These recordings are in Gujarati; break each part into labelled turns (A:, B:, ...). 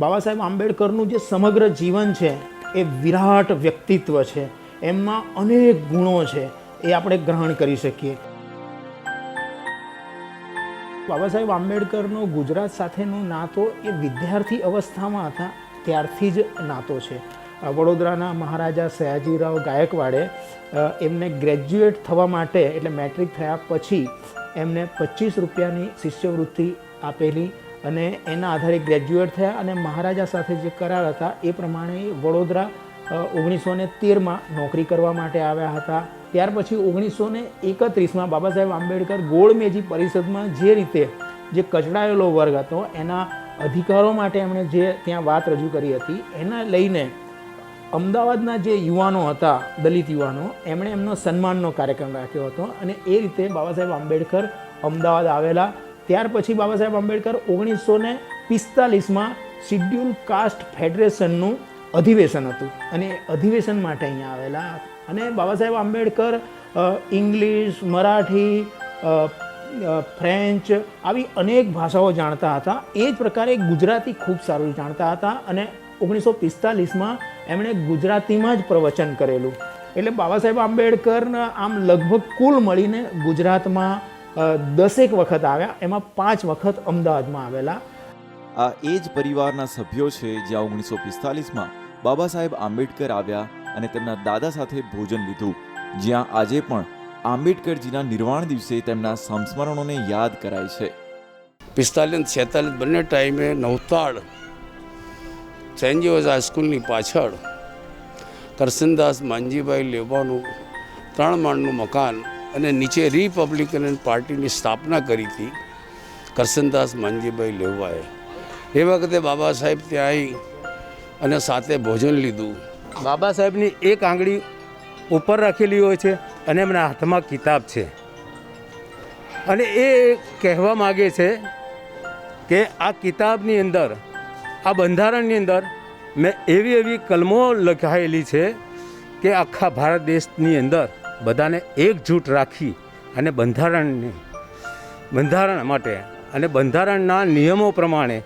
A: બાબા સાહેબ, આંબેડકરનું જે સમગ્ર જીવન છે, એ વિરાટ વ્યક્તિત્વ છે. એમમાં અનેક ગુણો છે, એ આપણે ગ્રહણ કરી શકીએ. બાબા સાહેબ, આંબેડકરનો ગુજરાત સાથેનો નાતો એ વિદ્યાર્થી અવસ્થામાં હતા, ત્યારથી જ નાતો છે. વડોદરાના મહારાજા સયાજીરાવ ગાયકવાડે એમને ગ્રેજ્યુએટ થવા માટે, એટલે મેટ્રિક થયા પછી, એમને પચીસ રૂપિયાની શિષ્યવૃત્તિ આપેલી. અને એના આધારે ગ્રેજ્યુએટ થયા અને મહારાજા સાથે જે કરાર હતા, એ પ્રમાણે વડોદરા ઓગણીસો ને તેરમાં નોકરી કરવા માટે આવ્યા હતા. ત્યાર પછી ઓગણીસો ને એકત્રીસમાં બાબા સાહેબ આંબેડકર ગોળમેજી પરિષદમાં જે રીતે જે કચડાયેલો વર્ગ હતો, એના અધિકારો માટે એમણે જે ત્યાં વાત રજૂ કરી હતી, એના લઈને અમદાવાદના જે યુવાનો હતા, દલિત યુવાનો, એમણે એમનો સન્માનનો કાર્યક્રમ રાખ્યો હતો અને એ રીતે બાબા સાહેબ આંબેડકર અમદાવાદ આવેલા ત્યાર પછી બાબા સાહેબ આંબેડકર ઓગણીસો ને પિસ્તાલીસમાં શિડ્યુલ કાસ્ટ ફેડરેશનનું અધિવેશન હતું. અને એ અધિવેશન માટે અહીંયા આવેલા. અને બાબા સાહેબ આંબેડકર ઇંગ્લિશ, મરાઠી ફ્રેન્ચ આવી અનેક ભાષાઓ જાણતા હતા. એ જ પ્રકારે ગુજરાતી ખૂબ સારું જાણતા હતા અને ઓગણીસો પિસ્તાલીસમાં એમણે ગુજરાતીમાં જ પ્રવચન કરેલું. એટલે બાબા સાહેબ આંબેડકરના આમ લગભગ કુલ મળીને ગુજરાતમાં દસેક વખત આવ્યા. એમાં પાંચ વખત અમદાવાદમાં આવેલા.
B: આ એ જ પરિવારના સભ્યો છે જ્યાં ઓગણીસો પિસ્તાલીસમાં બાબા સાહેબ આંબેડકર આવ્યા અને તેમના દાદા સાથે ભોજન લીધું. જ્યાં આજે પણ આંબેડકરજીના નિર્વાણ દિવસે તેમના સંસ્મરણોને યાદ કરાય છે.
C: પિસ્તાલીસ છેતાલીસ બંને ટાઈમે નવતાડ સેન્ટ જીઓઝ હાઈસ્કૂલની પાછળ. કરસનદાસ માનજીભાઈ લેવાનું ત્રણ માળનું મકાન અને નીચે રિપબ્લિકન પાર્ટીની સ્થાપના કરી હતી કરસનદાસ માનજીભાઈ લેવાએ. એ વખતે બાબા સાહેબ ત્યાં આવી અને સાથે ભોજન લીધું.
D: બાબા સાહેબની એક આંગળી ઉપર રાખેલી હોય છે અને એમના હાથમાં કિતાબ છે. અને એ કહેવા માગે છે કે આ કિતાબની અંદર, આ બંધારણની અંદર મેં એવી એવી કલમો લખાયેલી છે કે આખા ભારત દેશની અંદર બધાને એકજૂટ રાખી અને બંધારણને બંધારણ માટે અને બંધારણના નિયમો પ્રમાણે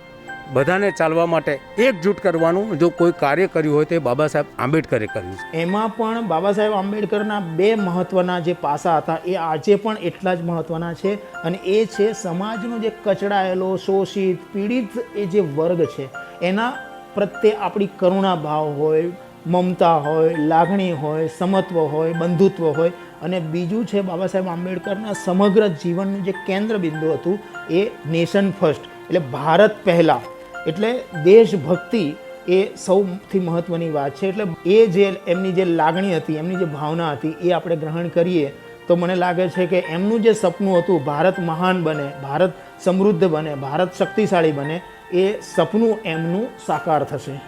D: બધાને ચાલવા માટે એકજૂટ કરવાનું જો કોઈ કાર્ય કર્યું હોય તે બાબા સાહેબ આંબેડકરે કર્યું છે.
A: એમાં પણ બાબા સાહેબ આંબેડકરના બે મહત્ત્વના જે પાસા હતા એ આજે પણ એટલા જ મહત્ત્વના છે અને એ છે સમાજનો જે કચડાયેલો, શોષિત, પીડિત એ જે વર્ગ છે, એના પ્રત્યે આપણી કરુણા ભાવ હોય મમતા હોય, લાગણી હોય, સમત્વ હોય, બંધુત્વ હોય અને બીજું છે બાબા સાહેબ આંબેડકરના સમગ્ર જીવનનું જે કેન્દ્ર બિંદુ હતું એ નેશન ફર્સ્ટ એટલે ભારત પહેલાં. એટલે દેશભક્તિ એ સૌથી મહત્ત્વની વાત છે. એટલે એ જે એમની જે લાગણી હતી, એમની જે ભાવના હતી એ આપણે ગ્રહણ કરીએ તો મને લાગે છે કે એમનું જે સપનું હતું ભારત મહાન બને, ભારત સમૃદ્ધ બને, ભારત શક્તિશાળી બને, એ સપનું એમનું સાકાર થશે.